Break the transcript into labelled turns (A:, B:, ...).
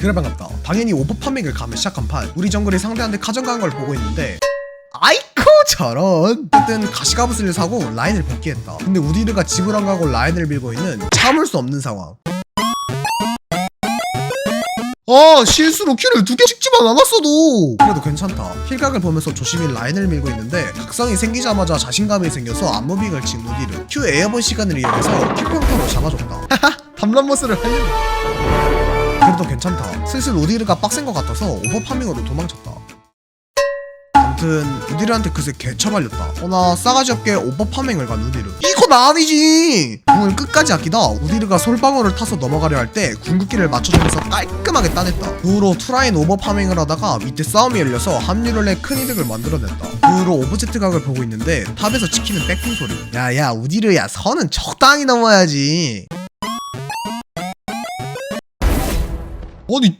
A: 그래 반갑다. 당연히 오버 파밍을 가면 시작한 판 우리 정글이 상대한테 가는 걸 보고 있는데 아이코 저런. 어쨌든 가시가부스를 사고 라인을 복귀했다. 근데 우디르가 집을 안 가고 라인을 밀고 있는 참을 수 없는 상황. 아 실수로 큐를 두개 찍지만 않았어도. 그래도 괜찮다. 킬각을 보면서 조심히 라인을 밀고 있는데 각성이 생기자마자 자신감이 생겨서 안무빙을 친 우디르 큐 에어본 시간을 이용해서 큐 평타로 잡아줬다. 하하 담란머스를 하려고 그래도 괜찮다. 슬슬 우디르가 빡센 것 같아서 오버파밍으로 도망쳤다. 아무튼 우디르한테 그새 개처발렸다. 어나 싸가지 없게 오버파밍을 간 우디르. 이건 아니지. 궁을 끝까지 아끼다 우디르가 솔방울을 타서 넘어가려 할 때 궁극기를 맞춰주면서 깔끔하게 따냈다. 그 후로 투라인 오버파밍을 하다가 밑에 싸움이 열려서 합류를 해 큰 이득을 만들어냈다. 그 후로 오브젝트 각을 보고 있는데 탑에서 찍히는 백풍 소리. 야야 우디르야 선은 적당히 넘어야지. 아니